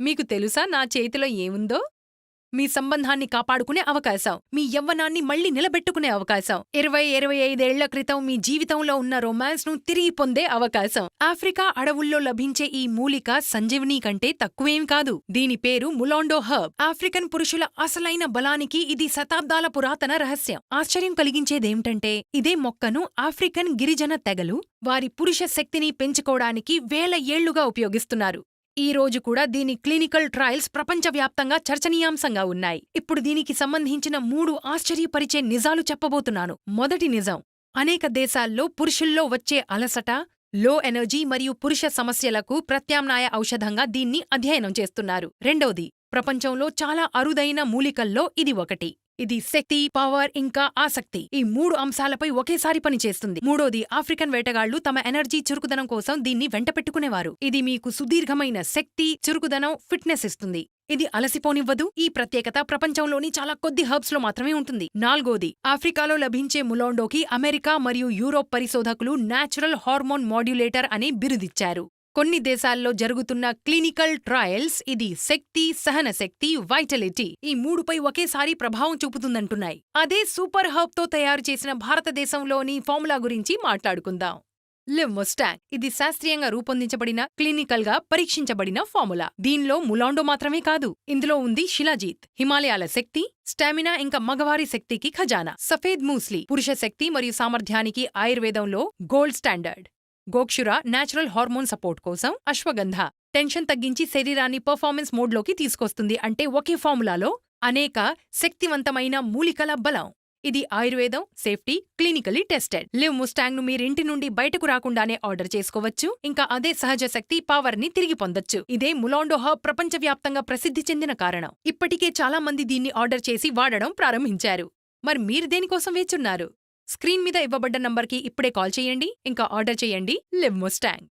మీకు తెలుసా నా చేతిలో ఏముందో? మీ సంబంధాన్ని కాపాడుకునే అవకాశం మీ యవ్వనాన్ని మళ్ళీ నిలబెట్టుకునే అవకాశం ఇరవై ఇరవై ఐదేళ్ళ క్రితం మీ జీవితంలో ఉన్న రొమాన్స్ను తిరిగి పొందే అవకాశం. ఆఫ్రికా అడవుల్లో లభించే ఈ మూలిక సంజీవని కంటే తక్కువేం కాదు. దీని పేరు ములాండో హర్బ్. ఆఫ్రికన్ పురుషుల అసలైన బలానికి ఇది శతాబ్దాల పురాతన రహస్యం. ఆశ్చర్యం కలిగించేదేమిటంటే ఇదే మొక్కను ఆఫ్రికన్ గిరిజన తెగలు వారి పురుష శక్తిని పెంచుకోవడానికి వేల ఏళ్ళుగా ఉపయోగిస్తున్నారు. ఈ రోజు కూడా దీని క్లినికల్ ట్రయల్స్ ప్రపంచవ్యాప్తంగా చర్చనీయాంశంగా ఉన్నాయి. ఇప్పుడు దీనికి సంబంధించిన మూడు ఆశ్చర్యపరిచే నిజాలు చెప్పబోతున్నాను. మొదటి నిజం అనేక దేశాల్లో పురుషుల్లో వచ్చే అలసట లో ఎనర్జీ మరియు పురుష సమస్యలకు ప్రత్యామ్నాయ ఔషధంగా దీన్ని అధ్యయనం చేస్తున్నారు. రెండవది ప్రపంచంలో చాలా అరుదైన మూలికల్లో ఇది ఒకటి. ఇది శక్తి పవర్ ఇంకా ఆసక్తి. ఈ మూడు అంశాలపై ఒకేసారి పనిచేస్తుంది. మూడోది ఆఫ్రికన్ వేటగాళ్ళు తమ ఎనర్జీ చురుకుదనం కోసం దీన్ని వెంటపెట్టుకునేవారు ఇది మీకు సుదీర్ఘమైన శక్తి చురుకుదనం ఫిట్నెస్ ఇస్తుంది. ఇది అలసిపోనివ్వదు. ఈ ప్రత్యేకత ప్రపంచంలోని చాలా కొద్ది హర్బ్స్లో మాత్రమే ఉంటుంది. నాల్గోది ఆఫ్రికాలో లభించే ములోండోకి అమెరికా మరియు యూరోప్ పరిశోధకులు నాచురల్ హార్మోన్ మాడ్యులేటర్ అనే బిరుదిచ్చారు. కొన్ని దేశాల్లో జరుగుతున్న క్లినికల్ ట్రయల్స్ ఇది శక్తి సహన శక్తి వైటలిటీ ఈ మూడుపై ఒకేసారి ప్రభావం చూపుతుందంటున్నాయి. అదే సూపర్ హబ్తో తయారు చేసిన భారతదేశంలోని ఫార్ములా గురించి మాట్లాడుకుందాం. లివ్ ఇది శాస్త్రీయంగా రూపొందించబడిన క్లినికల్గా పరీక్షించబడిన ఫార్ములా. దీనిలో ములాండో మాత్రమే కాదు ఇందులో ఉంది శిలాజీత్. హిమాలయాల శక్తి స్టామినా ఇంకా మగవారి శక్తికి ఖజానా. సఫేద్ మూస్లీ పురుష శక్తి మరియు సామర్థ్యానికి ఆయుర్వేదంలో gold standard. Gokshura natural hormone support కోసం అశ్వగంధ. టెన్షన్ తగ్గించి శరీరాన్ని పర్ఫార్మెన్స్ మోడ్లోకి తీసుకొస్తుంది. అంటే ఒకే ఫార్ములాలో అనేక శక్తివంతమైన మూలికల బలం. ఇది ఆయుర్వేదం సేఫ్టీ క్లినికలీ టెస్టెడ్ లివ్ ముస్టాంగ్ను మీరింటి నుండి బయటకు రాకుండానే ఆర్డర్ చేసుకోవచ్చు. ఇంకా అదే సహజ శక్తి పవర్ని తిరిగి పొందొచ్చు. ఇదే ములాండో ప్రపంచవ్యాప్తంగా ప్రసిద్ధి చెందిన కారణం. ఇప్పటికే చాలా మంది దీన్ని ఆర్డర్ చేసి వాడడం ప్రారంభించారు. మరి మీరు దేనికోసం వేచున్నారు? స్క్రీన్ మీద ఇవ్వబడ్డ నంబర్కి ఇప్పుడే కాల్ చేయండి. ఇంకా ఆర్డర్ చేయండి. Live Mustang